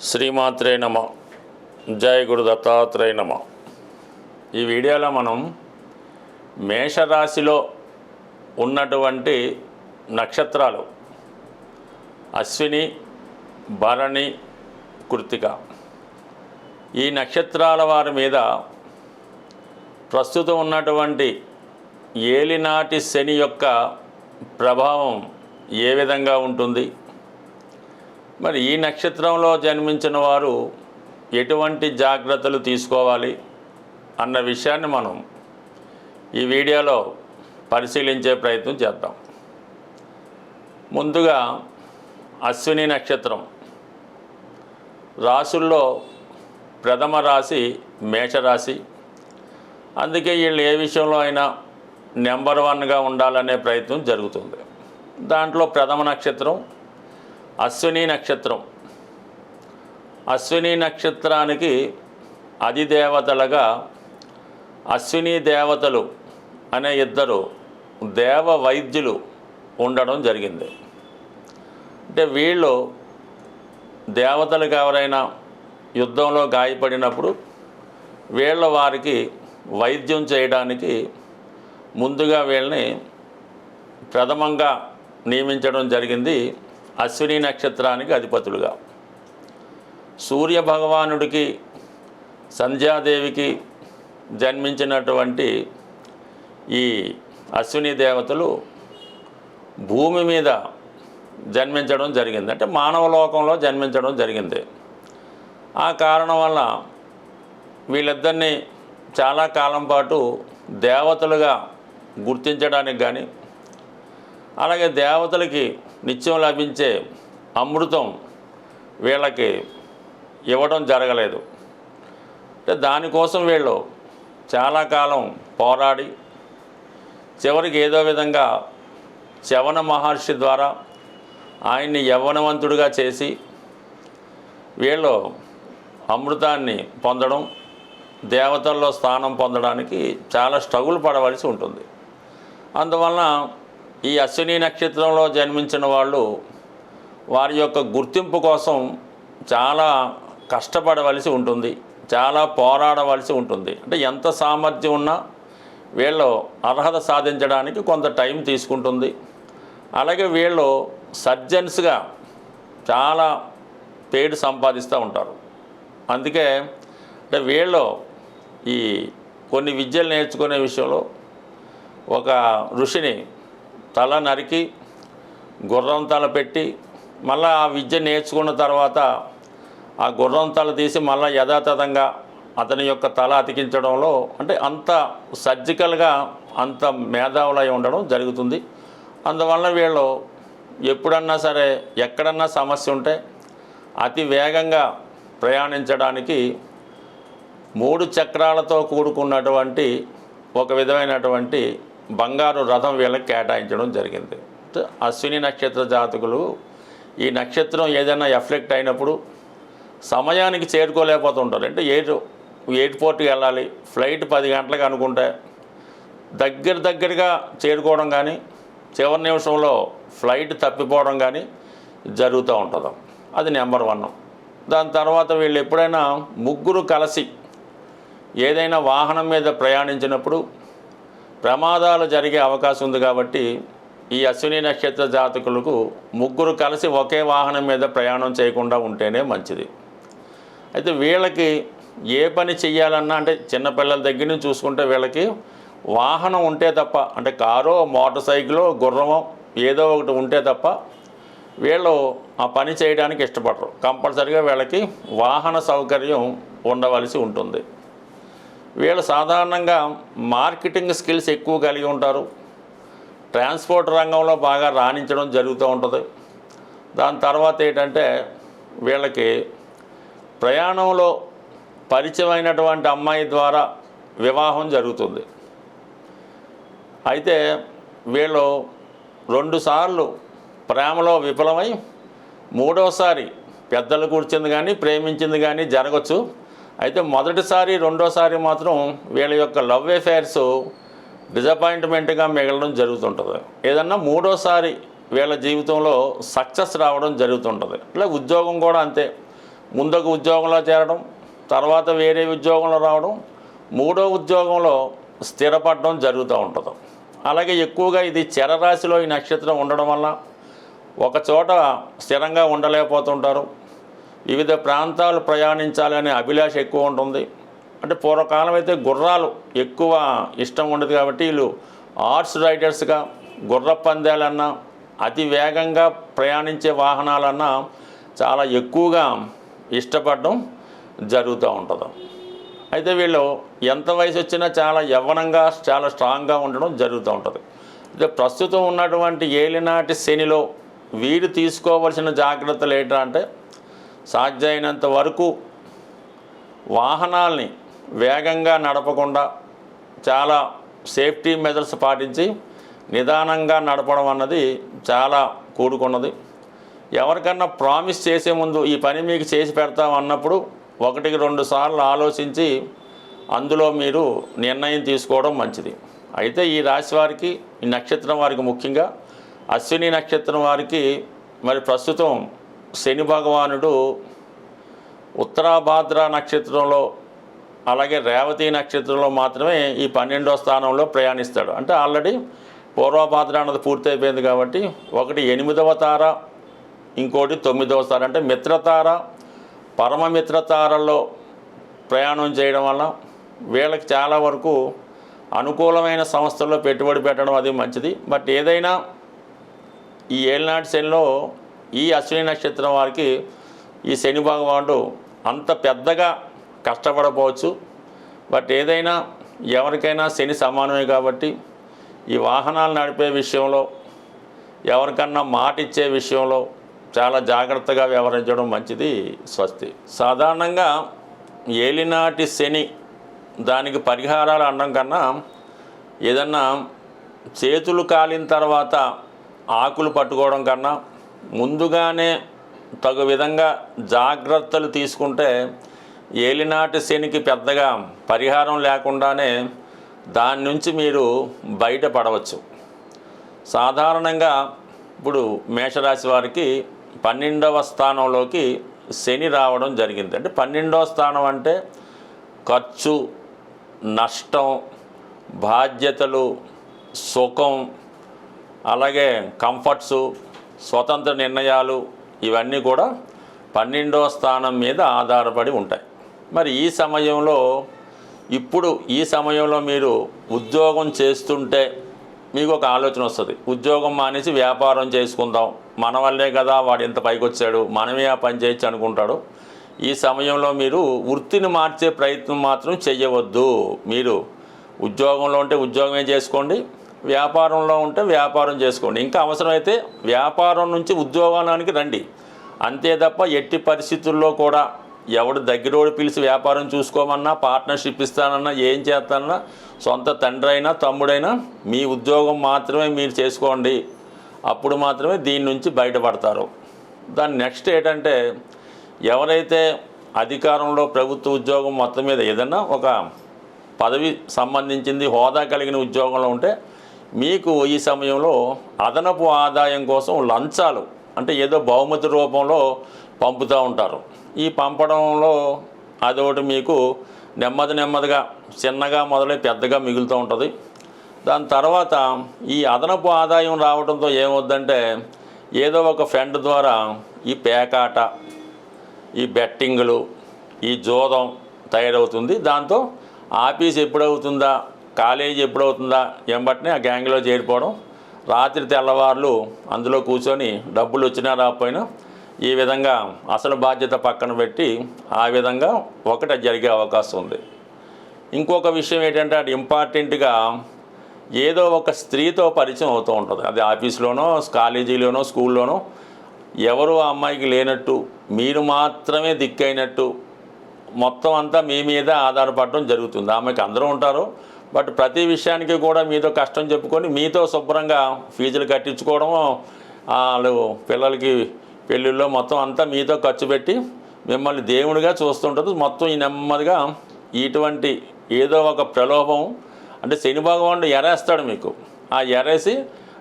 శ్రీమాత్రే నమ. జయ గురు దత్తాత్రేయ నమ. ఈ వీడియోలో మనం మేషరాశిలో ఉన్నటువంటి నక్షత్రాలు. అశ్విని భరణి కృతిక. ఈ నక్షత్రాల వారి మీద ప్రస్తుతం ఉన్నటువంటి ఏలినాటి శని యొక్క ప్రభావం ఏ విధంగా ఉంటుంది? మరి ఈ నక్షత్రంలో జన్మించిన వారు ఎటువంటి జాగ్రత్తలు తీసుకోవాలి అన్న విషయాన్ని మనం ఈ వీడియోలో పరిశీలించే ప్రయత్నం చేద్దాం. ముందుగా అశ్విని నక్షత్రం. రాసుల్లో ప్రథమ రాశి మేషరాశి. అందుకే వీళ్ళు ఏ విషయంలో అయినా నెంబర్ వన్గా ఉండాలనే ప్రయత్నం జరుగుతుంది. దాంట్లో ప్రథమ నక్షత్రం అశ్విని నక్షత్రం. అశ్విని నక్షత్రానికి అధిదేవతలుగా అశ్విని దేవతలు అనే ఇద్దరు దేవ వైద్యులు ఉండడం జరిగింది. అంటే వీళ్ళు దేవతలకు ఎవరైనా యుద్ధంలో గాయపడినప్పుడు వీళ్ళ వారికి వైద్యం చేయడానికి ముందుగా వీళ్ళని ప్రథమంగా నియమించడం జరిగింది. అశ్విని నక్షత్రానికి అధిపతులుగా. సూర్య భగవానుడికి సంధ్యాదేవికి జన్మించినటువంటి ఈ అశ్విని దేవతలు భూమి మీద జన్మించడం జరిగింది. అంటే మానవ లోకంలో జన్మించడం జరిగింది. ఆ కారణం వల్ల వీళ్ళిద్దరిని చాలా కాలం పాటు దేవతలుగా గుర్తించడానికి కానీ అలాగే దేవతలకి నిత్యం లభించే అమృతం వీళ్ళకి ఇవ్వడం జరగలేదు. అంటే దానికోసం వీళ్ళు చాలా కాలం పోరాడి చివరికి ఏదో విధంగా చవన మహర్షి ద్వారా ఆయన్ని యవ్వనవంతుడిగా చేసి వీళ్ళు అమృతాన్ని పొందడం దేవతల్లో స్థానం పొందడానికి చాలా స్ట్రగుల్ పడవలసి ఉంటుంది. అందువలన ఈ అశ్విని నక్షత్రంలో జన్మించిన వాళ్ళు వారి యొక్క గుర్తింపు కోసం చాలా కష్టపడవలసి ఉంటుంది చాలా పోరాడవలసి ఉంటుంది. అంటే ఎంత సామర్థ్యం ఉన్నా వీళ్ళు అర్హత సాధించడానికి కొంత టైం తీసుకుంటుంది. అలాగే వీళ్ళు సర్జన్స్గా చాలా పేరు సంపాదిస్తూ ఉంటారు. అందుకే అంటే వీళ్ళు ఈ కొన్ని విద్యలు నేర్చుకునే విషయంలో ఒక ఋషిని తల నరికి గుర్రం తల పెట్టి మళ్ళీ ఆ విద్య నేర్చుకున్న తర్వాత ఆ గుర్రం తల తీసి మళ్ళీ యథాతథంగా అతని యొక్క తల అతికించడంలో అంటే అంత సర్జికల్గా అంత మేధావులై ఉండడం జరుగుతుంది. అందువల్ల వీళ్ళు ఎప్పుడన్నా సరే ఎక్కడన్నా సమస్య ఉంటే అతి వేగంగా ప్రయాణించడానికి మూడు చక్రాలతో కూడుకున్నటువంటి ఒక విధమైనటువంటి బంగారు రథం వీళ్ళకి కేటాయించడం జరిగింది. అశ్విని నక్షత్ర జాతకులు ఈ నక్షత్రం ఏదైనా ఎఫ్లెక్ట్ అయినప్పుడు సమయానికి చేరుకోలేకపోతుంటారు. అంటే ఎయిర్ ఎయిర్పోర్ట్కి వెళ్ళాలి ఫ్లైట్ పది గంటలకు అనుకుంటే దగ్గర దగ్గరగా చేరుకోవడం కానీ చివరి నిమిషంలో ఫ్లైట్ తప్పిపోవడం కానీ జరుగుతూ ఉంటుంది. అది నెంబర్ వన్. దాని తర్వాత వీళ్ళు ఎప్పుడైనా ముగ్గురు కలిసి ఏదైనా వాహనం మీద ప్రయాణించినప్పుడు ప్రమాదాలు జరిగే అవకాశం ఉంది కాబట్టి ఈ అశ్విని నక్షత్ర జాతకులకు ముగ్గురు కలిసి ఒకే వాహనం మీద ప్రయాణం చేయకుండా ఉంటేనే మంచిది. అయితే వీళ్ళకి ఏ పని చెయ్యాలన్నా అంటే చిన్నపిల్లల దగ్గర నుంచి చూసుకుంటే వీళ్ళకి వాహనం ఉంటే తప్ప అంటే కారో మోటార్ సైకిలో గుర్రమో ఏదో ఒకటి ఉంటే తప్ప వీళ్ళు ఆ పని చేయడానికి ఇష్టపడరు. కంపల్సరిగా వీళ్ళకి వాహన సౌకర్యం ఉండవలసి ఉంటుంది. వీళ్ళు సాధారణంగా మార్కెటింగ్ స్కిల్స్ ఎక్కువ కలిగి ఉంటారు. ట్రాన్స్పోర్ట్ రంగంలో బాగా రాణించడం జరుగుతూ ఉంటుంది. దాని తర్వాత ఏంటంటే వీళ్ళకి ప్రయాణంలో పరిచయమైనటువంటి అమ్మాయి ద్వారా వివాహం జరుగుతుంది. అయితే వీళ్ళు రెండుసార్లు ప్రేమలో విఫలమై మూడోసారి పెద్దలు కూర్చుంది కానీ ప్రేమించింది కానీ జరగచ్చు. అయితే మొదటిసారి రెండోసారి మాత్రం వీళ్ళ యొక్క లవ్ అఫైర్స్ డిజపాయింట్మెంట్గా మిగలడం జరుగుతుంటుంది. ఏదన్నా మూడోసారి వీళ్ళ జీవితంలో సక్సెస్ రావడం జరుగుతుంటుంది. ఇట్లా ఉద్యోగం కూడా అంతే. ముందొక ఉద్యోగంలో చేరడం తర్వాత వేరే ఉద్యోగంలో రావడం మూడో ఉద్యోగంలో స్థిరపడడం జరుగుతూ ఉంటుంది. అలాగే ఎక్కువగా ఇది చరరాశిలో ఈ నక్షత్రం ఉండడం వల్ల ఒక చోట స్థిరంగా ఉండలేకపోతుంటారు. వివిధ ప్రాంతాలు ప్రయాణించాలనే అభిలాష ఎక్కువ ఉంటుంది. అంటే పూర్వకాలం అయితే గుర్రాలు ఎక్కువ ఇష్టం ఉండదు కాబట్టి వీళ్ళు ఆర్ట్స్ రైడర్స్గా గుర్ర పందాలన్నా అతి వేగంగా ప్రయాణించే వాహనాలన్నా చాలా ఎక్కువగా ఇష్టపడడం జరుగుతూ ఉంటుంది. అయితే వీళ్ళు ఎంత వయసు వచ్చినా చాలా యవ్వనంగా చాలా స్ట్రాంగ్గా ఉండడం జరుగుతూ ఉంటుంది. అయితే ప్రస్తుతం ఉన్నటువంటి ఏలినాటి శనిలో వీరు తీసుకోవలసిన జాగ్రత్తలు ఏంటంటే సాధ్యమైనంత వరకు వాహనాల్ని వేగంగా నడపకుండా చాలా సేఫ్టీ మెజర్స్ పాటించి నిదానంగా నడపడం అన్నది చాలా కూడుకున్నది. ఎవరికన్నా ప్రామిస్ చేసే ముందు ఈ పని మీకు చేసి పెడతాం అన్నప్పుడు ఒకటికి రెండు సార్లు ఆలోచించి అందులో మీరు నిర్ణయం తీసుకోవడం మంచిది. అయితే ఈ రాశి వారికి ఈ నక్షత్రం వారికి ముఖ్యంగా అశ్విని నక్షత్రం వారికి మరి ప్రస్తుతం శని భగవానుడు ఉత్తరాభాద్ర నక్షత్రంలో అలాగే రేవతి నక్షత్రంలో మాత్రమే ఈ పన్నెండో స్థానంలో ప్రయాణిస్తాడు. అంటే ఆల్రెడీ పూర్వభాద్ర అన్నది పూర్తయిపోయింది కాబట్టి ఒకటి ఎనిమిదవ తార ఇంకోటి తొమ్మిదవ తార. అంటే మిత్రతార పరమమిత్రతారల్లో ప్రయాణం చేయడం వల్ల వీళ్ళకి చాలా వరకు అనుకూలమైన సంస్థల్లో పెట్టుబడి పెట్టడం అది మంచిది. బట్ ఏదైనా ఈ ఏళ్ళనాటి శనిలో ఈ అశ్విని నక్షత్రం వారికి ఈ శని భగవానుడు అంత పెద్దగా కష్టపడపోవచ్చు బట్ ఏదైనా ఎవరికైనా శని సమానమే కాబట్టి ఈ వాహనాలు నడిపే విషయంలో ఎవరికన్నా మాట ఇచ్చే విషయంలో చాలా జాగ్రత్తగా వ్యవహరించడం మంచిది స్వస్తి. సాధారణంగా ఏలినాటి శని దానికి పరిహారాలు అనడం కన్నా ఏదన్నా చేతులు కాలిన తర్వాత ఆకులు పట్టుకోవడం కన్నా ముందుగానే తగు విధంగా జాగ్రత్తలు తీసుకుంటే ఏలినాటి శనికి పెద్దగా పరిహారం లేకుండానే దాని నుంచి మీరు బయటపడవచ్చు. సాధారణంగా ఇప్పుడు మేషరాశి వారికి పన్నెండవ స్థానంలోకి శని రావడం జరిగింది. అంటే పన్నెండవ స్థానం అంటే ఖర్చు నష్టం బాధ్యతలు సుఖం అలాగే కంఫర్ట్స్ స్వతంత్ర నిర్ణయాలు ఇవన్నీ కూడా పన్నెండవ స్థానం మీద ఆధారపడి ఉంటాయి. మరి ఈ సమయంలో ఇప్పుడు ఈ సమయంలో మీరు ఉద్యోగం చేస్తుంటే మీకు ఒక ఆలోచన వస్తుంది. ఉద్యోగం మానేసి వ్యాపారం చేసుకుందాం. మన వల్లే కదా వాడు ఇంత పైకి వచ్చాడు మనమే ఆ పని చేయొచ్చు అనుకుంటాడు. ఈ సమయంలో మీరు వృత్తిని మార్చే ప్రయత్నం మాత్రం చేయవద్దు మీరు ఉద్యోగంలో ఉంటే ఉద్యోగమే చేసుకోండి. వ్యాపారంలో ఉంటే వ్యాపారం చేసుకోండి. ఇంకా అవసరమైతే వ్యాపారం నుంచి ఉద్యోగానికి రండి. అంతే తప్ప ఎట్టి పరిస్థితుల్లో కూడా ఎవడు దగ్గరోడు పిలిచి వ్యాపారం చూసుకోమన్నా పార్ట్నర్షిప్ ఇస్తానన్నా ఏం చేస్తానన్నా సొంత తండ్రి అయినా తమ్ముడైనా మీ ఉద్యోగం మాత్రమే మీరు చేసుకోండి. అప్పుడు మాత్రమే దీని నుంచి బయటపడతారు. దాని నెక్స్ట్ ఏంటంటే ఎవరైతే అధికారంలో ప్రభుత్వ ఉద్యోగం మొత్తం మీద ఏదన్నా ఒక పదవి సంబంధించింది హోదా కలిగిన ఉద్యోగంలో ఉంటే మీకు ఈ సమయంలో అదనపు ఆదాయం కోసం లంచాలు అంటే ఏదో బహుమతి రూపంలో పంపుతూ ఉంటారు. ఈ పంపడంలో అదొకటి మీకు నెమ్మది నెమ్మదిగా చిన్నగా మొదలై పెద్దగా మిగులుతూ ఉంటుంది. దాని తర్వాత ఈ అదనపు ఆదాయం రావడంతో ఏమవుద్దంటే ఏదో ఒక ఫ్రెండ్ ద్వారా ఈ పేకాట ఈ బెట్టింగులు ఈ జోదం తయారవుతుంది. దాంతో ఆఫీస్ ఎప్పుడవుతుందా? కాలేజీ ఎప్పుడవుతుందా ఎంబట్నే ఆ గ్యాంగ్లో చేరిపోవడం. రాత్రి తెల్లవార్లు అందులో కూర్చొని డబ్బులు వచ్చినా రాకపోయినా ఈ విధంగా అసలు బాధ్యత పక్కన పెట్టి ఆ విధంగా ఒకటి జరిగే అవకాశం ఉంది. ఇంకొక విషయం ఏంటంటే అది ఇంపార్టెంట్గా ఏదో ఒక స్త్రీతో పరిచయం అవుతూ ఉంటుంది. అది ఆఫీస్లోనో కాలేజీలోనో స్కూల్లోనో ఎవరు ఆ అమ్మాయికి లేనట్టు మీరు మాత్రమే దిక్కైనట్టు మొత్తం అంతా మీ మీద ఆధారపడడం జరుగుతుంది. ఆమెకి అందరూ ఉంటారు. బట్ ప్రతి విషయానికి కూడా మీతో కష్టం చెప్పుకొని మీతో శుభ్రంగా ఫీజులు కట్టించుకోవడం వాళ్ళు పిల్లలకి పెళ్ళిళ్ళలో మొత్తం అంతా మీతో ఖర్చు పెట్టి మిమ్మల్ని దేవుడిగా చూస్తుంటుంది. మొత్తం ఈ నెమ్మదిగా ఇటువంటి ఏదో ఒక ప్రలోభం అంటే శని భగవానుడు ఎరేస్తాడు మీకు. ఆ ఎరేసి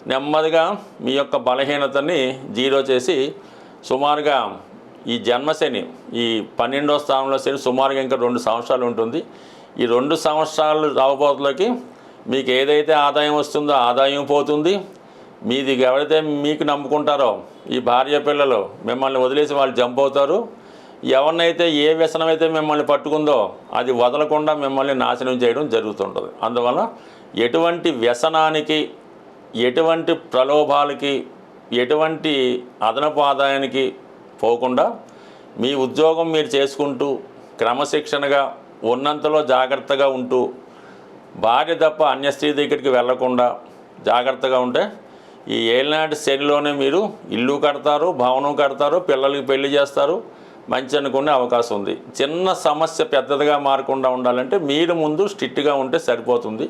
నెమ్మదిగా మీ యొక్క బలహీనతని జీరో చేసి సుమారుగా ఈ జన్మశని ఈ పన్నెండో స్థానంలో శని సుమారుగా ఇంకా రెండు సంవత్సరాలు ఉంటుంది. ఈ రెండు సంవత్సరాలు రాబోతులకి మీకు ఏదైతే ఆదాయం వస్తుందో ఆదాయం పోతుంది. మీది ఎవరైతే మీకు నమ్ముకుంటారో ఈ భార్య పిల్లలు మిమ్మల్ని వదిలేసి వాళ్ళు జంప్ అవుతారు. ఎవరినైతే ఏ వ్యసనం అయితే మిమ్మల్ని పట్టుకుందో అది వదలకుండా మిమ్మల్ని నాశనం చేయడం జరుగుతుంటుంది. అందువల్ల ఎటువంటి వ్యసనానికి ఎటువంటి ప్రలోభాలకి ఎటువంటి అదనపు ఆదాయానికి పోకుండా మీ ఉద్యోగం మీరు చేసుకుంటూ క్రమశిక్షణగా ఉన్నంతలో జాగ్రత్తగా ఉంటూ భార్య తప్ప అన్య స్త్రీ దగ్గరికి వెళ్ళకుండా జాగ్రత్తగా ఉంటే ఈ ఏలినాటి శనిలోనే మీరు ఇల్లు కడతారు భవనం కడతారు పిల్లలకి పెళ్ళి చేస్తారు మంచి అనుకునే అవకాశం ఉంది. చిన్న సమస్య పెద్దదిగా మారకుండా ఉండాలంటే మీరు ముందు స్ట్రిక్ట్గా ఉంటే సరిపోతుంది.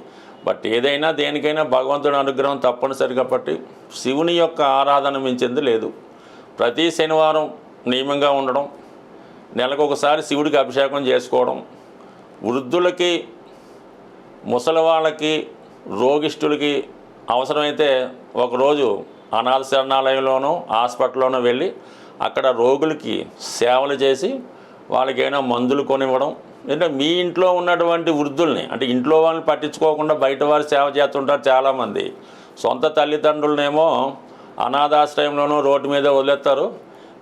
బట్ ఏదైనా దేనికైనా భగవంతుడి అనుగ్రహం తప్పనిసరి కాబట్టి శివుని యొక్క ఆరాధన మించింది లేదు. ప్రతి శనివారం నియమంగా ఉండడం నెలకు ఒకసారి శివుడికి అభిషేకం చేసుకోవడం వృద్ధులకి ముసలి వాళ్ళకి రోగిష్ఠులకి అవసరమైతే ఒకరోజు అనాథ శరణాలయంలోనూ హాస్పిటల్లోనూ వెళ్ళి అక్కడ రోగులకి సేవలు చేసి వాళ్ళకైనా మందులు కొనివ్వడం. అంటే మీ ఇంట్లో ఉన్నటువంటి వృద్ధుల్ని అంటే ఇంట్లో వాళ్ళని పట్టించుకోకుండా బయట వారు సేవ చేస్తుంటారు చాలామంది. సొంత తల్లిదండ్రులనేమో అనాథాశ్రయంలోనూ రోడ్డు మీద వదిలేస్తారు.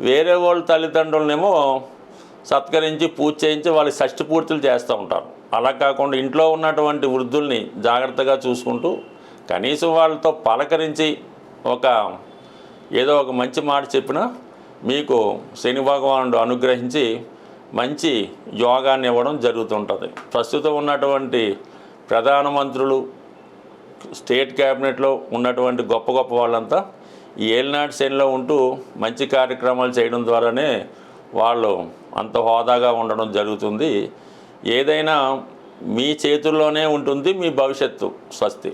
వేరే వాళ్ళ తల్లిదండ్రులనేమో సత్కరించి పూజ చేయించి వాళ్ళకి షష్టి పూర్తులు చేస్తూ ఉంటారు. అలా కాకుండా ఇంట్లో ఉన్నటువంటి వృద్ధుల్ని జాగ్రత్తగా చూసుకుంటూ కనీసం వాళ్ళతో పలకరించి ఒక ఏదో ఒక మంచి మాట చెప్పినా మీకు శని భగవానుడు అనుగ్రహించి మంచి యోగాన్ని ఇవ్వడం జరుగుతుంటుంది. ప్రస్తుతం ఉన్నటువంటి ప్రధానమంత్రులు స్టేట్ క్యాబినెట్లో ఉన్నటువంటి గొప్ప గొప్ప వాళ్ళంతా ఈ ఏలినాటి శనిలో ఉంటూ మంచి కార్యక్రమాలు చేయడం ద్వారానే వాళ్ళు అంత హోదాగా ఉండడం జరుగుతుంది. ఏదైనా మీ చేతుల్లోనే ఉంటుంది మీ భవిష్యత్తు స్వస్తి.